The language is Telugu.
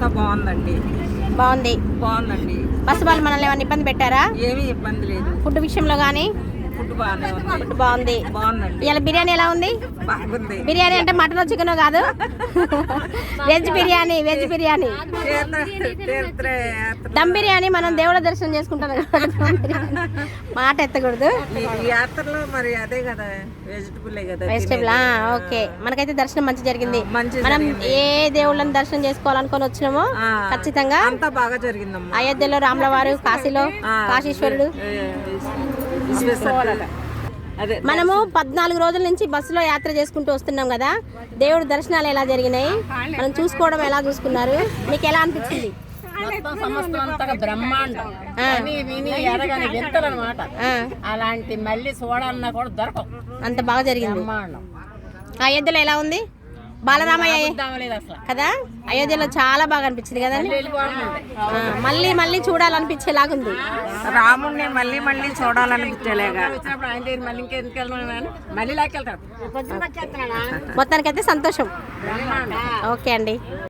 అంతా బాగుందండి. బాగుంది. బాగుందండి. బస్సు వాళ్ళు మనల్ని ఏమైనా ఇబ్బంది పెట్టారా? ఏమీ ఇబ్బంది లేదు. ఫుడ్ విషయంలో కానీ ఫుడ్ బాగుంది. ఇవాళ బిర్యానీ ఎలా ఉంది? బాగుంది. బిర్యానీ అంటే మటన్ చికెన్ కాదు. Veg biryani veg biryani. Dum biryani మనం దేవుళ్ళ దర్శనం చేసుకుంటాం. మాట ఎత్తకూడదు. యాత్రలో మరి అదే కదా వెజిటబుల్ కదా వెజిటేబుల్? ఓకే. మనకైతే దర్శనం మంచి జరిగింది. మనం ఏ దేవుళ్ళని దర్శనం చేసుకోవాలనుకొని వచ్చినామో. ఖచ్చితంగా అంతా బాగా జరిగిందమ్మా. అయోధ్యలో రాముల వారు కాశీలో కాశీశ్వరుడు. అదే మనము పద్నాలుగు రోజుల నుంచి బస్సులో యాత్ర చేసుకుంటూ వస్తున్నాం కదా. దేవుడి దర్శనాలు ఎలా జరిగినాయి? మనం చూసుకోవడం ఎలా చూసుకున్నారు? మీకు ఎలా అనిపించింది? మొత్తం సంవత్సరం అంతగా బ్రహ్మాండం. ఆ. అని విని ఎరగని వింతలు అనమాట ఆ, అలాంటి మళ్ళీ చూడాలన్నా కూడా దొరకవు. అంత బాగా జరిగింది. బ్రహ్మాండం. అయోధ్యలో ఎలా ఉంది? బాలరామయ్య. కదా? అయోధ్యలో చాలా బాగా అనిపించింది ఆ, మళ్ళీ మళ్ళీ చూడాలనిపించేలాగుంది. రాముణ్ణి మళ్ళీ మళ్ళీ చూడాలనిపించలేగా. మొత్తానికైతే సంతోషం. ఓకే అండి.